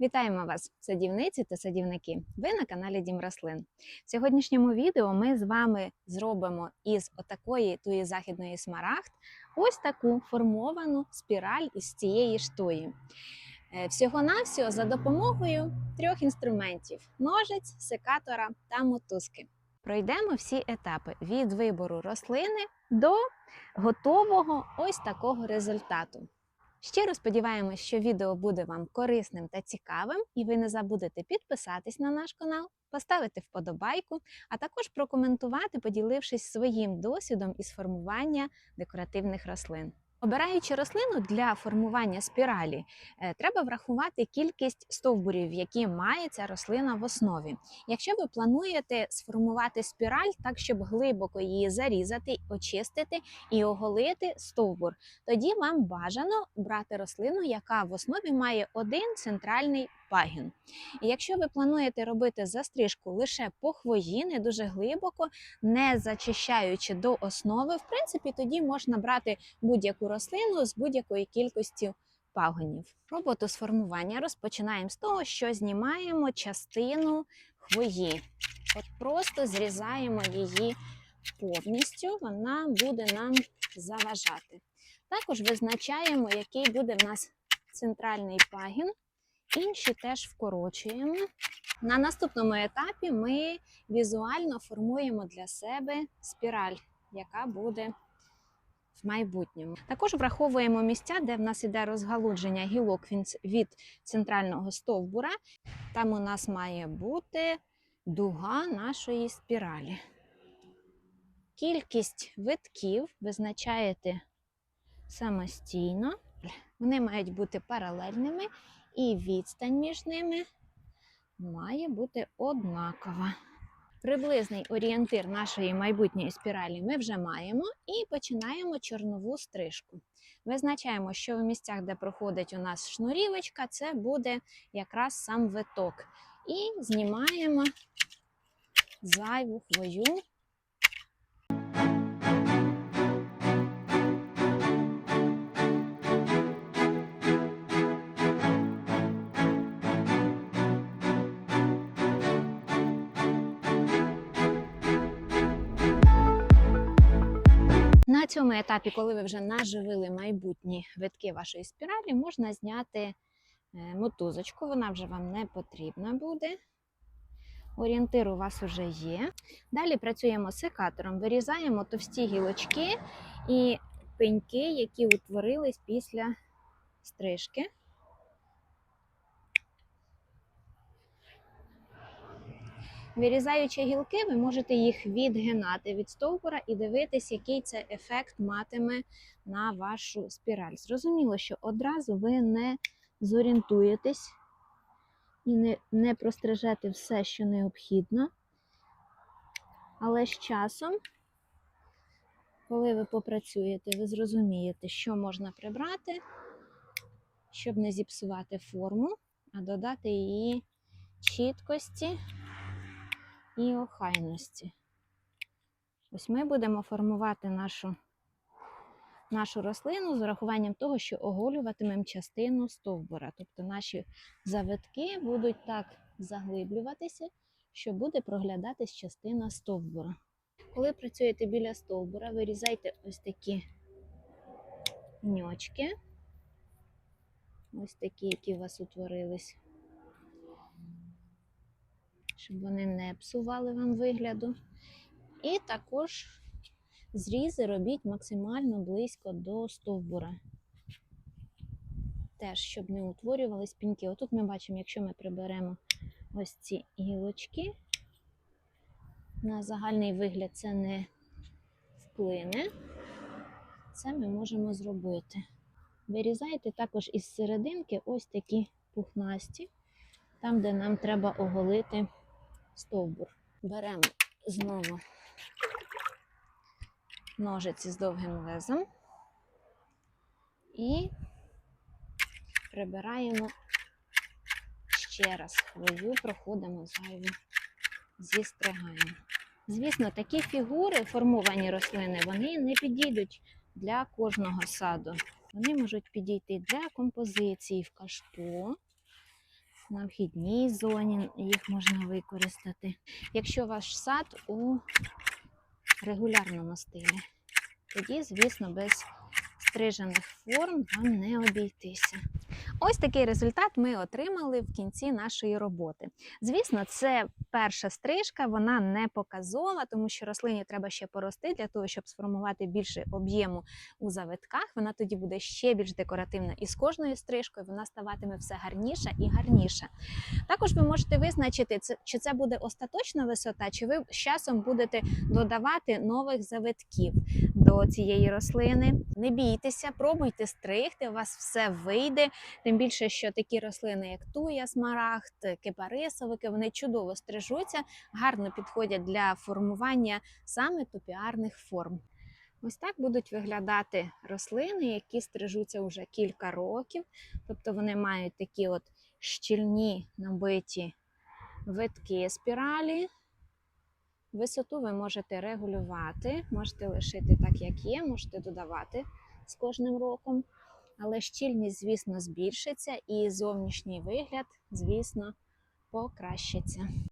Вітаємо вас, садівниці та садівники! Ви на каналі Дім Рослин. В сьогоднішньому відео ми з вами зробимо із отакої туї західної смарагд ось таку формовану спіраль із цієї штої. Е, Всього-навсього за допомогою трьох інструментів: ножиць, секатора та мотузки. Пройдемо всі етапи від вибору рослини до готового ось такого результату. Щиро сподіваємось, що відео буде вам корисним та цікавим, і ви не забудете підписатись на наш канал, поставити вподобайку, а також прокоментувати, поділившись своїм досвідом із формування декоративних рослин. Обираючи рослину для формування спіралі, е, треба врахувати кількість стовбурів, які має ця рослина в основі. Якщо ви плануєте сформувати спіраль так, щоб глибоко її зарізати, очистити і оголити стовбур, тоді вам бажано брати рослину, яка в основі має один центральний пагін. І якщо ви плануєте робити застрижку лише по хвої, не дуже глибоко, не зачищаючи до основи, в принципі, тоді можна брати будь-яку рослину з будь-якої кількості пагонів. Роботу з формування розпочинаємо з того, що знімаємо частину хвої. От просто зрізаємо її повністю, вона буде нам заважати. Також визначаємо, який буде в нас центральний пагін. Інші теж вкорочуємо. На наступному етапі ми візуально формуємо для себе спіраль, яка буде в майбутньому. Також враховуємо місця, де в нас іде розгалудження гілок від- центрального стовбура. Там у нас має бути дуга нашої спіралі. Кількість витків визначаєте самостійно. Вони мають бути паралельними, і відстань між ними має бути однакова. Приблизний орієнтир нашої майбутньої спіралі ми вже маємо і починаємо чорнову стрижку. Визначаємо, що в місцях, де проходить у нас шнурівочка, це буде якраз сам виток. І знімаємо зайву хвою. На цьому етапі, коли ви вже наживили майбутні витки вашої спіралі, можна зняти е, мотузочку, вона вже вам не потрібна буде. Орієнтир у вас вже є. Далі працюємо секатором, вирізаємо товсті гілочки і пеньки, які утворились після стрижки. Вирізаючи гілки, ви можете їх відгинати від стовбура і дивитись, який це ефект матиме на вашу спіраль. Зрозуміло, що одразу ви не зорієнтуєтесь і не, не прострижете все, що необхідно. Але з часом, коли ви попрацюєте, ви зрозумієте, що можна прибрати, щоб не зіпсувати форму, а додати її чіткості і охайності. Ось ми будемо формувати нашу, нашу рослину з урахуванням того, що оголюватимемо частину стовбура. Тобто наші завитки будуть так заглиблюватися, що буде проглядатись частина стовбура. Коли працюєте біля стовбура, вирізайте ось такі ньочки, ось такі, які у вас утворились щоб вони не псували вам вигляду. І також зрізи робіть максимально близько до стовбура. Теж, щоб не утворювались піньки. Отут ми бачимо, якщо ми приберемо ось ці гілочки, на загальний вигляд це не вплине. Це ми можемо зробити. Вирізайте також із серединки ось такі пухнасті, там, де нам треба оголити стовбур. Беремо знову ножиці з довгим лезом і прибираємо ще раз хвою, проходимо зайву, зістригаємо. Звісно, такі фігури, формовані рослини, вони не підійдуть для кожного саду. Вони можуть підійти для композиції в кашпо, на вхідній зоні їх можна використати. Якщо ваш сад у регулярному стилі, тоді, звісно, без стрижених форм вам не обійтися. Ось такий результат ми отримали в кінці нашої роботи. Звісно, це перша стрижка, вона не показова, тому що рослині треба ще порости для того, щоб сформувати більше об'єму у завитках. Вона тоді буде ще більш декоративна. І з кожною стрижкою вона ставатиме все гарніша і гарніша. Також ви можете визначити, чи це буде остаточна висота, чи ви з часом будете додавати нових завитків до цієї рослини. Не бійтеся, пробуйте стригти, у вас все вийде. Тим більше, що такі рослини, як туя, смарагд, кипарисовики, вони чудово стрижуться, гарно підходять для формування саме топіарних форм. Ось так будуть виглядати рослини, які стрижуться вже кілька років. Тобто вони мають такі от щільні набиті витки спіралі. Висоту ви можете регулювати, можете лишити так, як є, можете додавати з кожним роком. Але щільність, звісно, збільшиться і зовнішній вигляд, звісно, покращиться.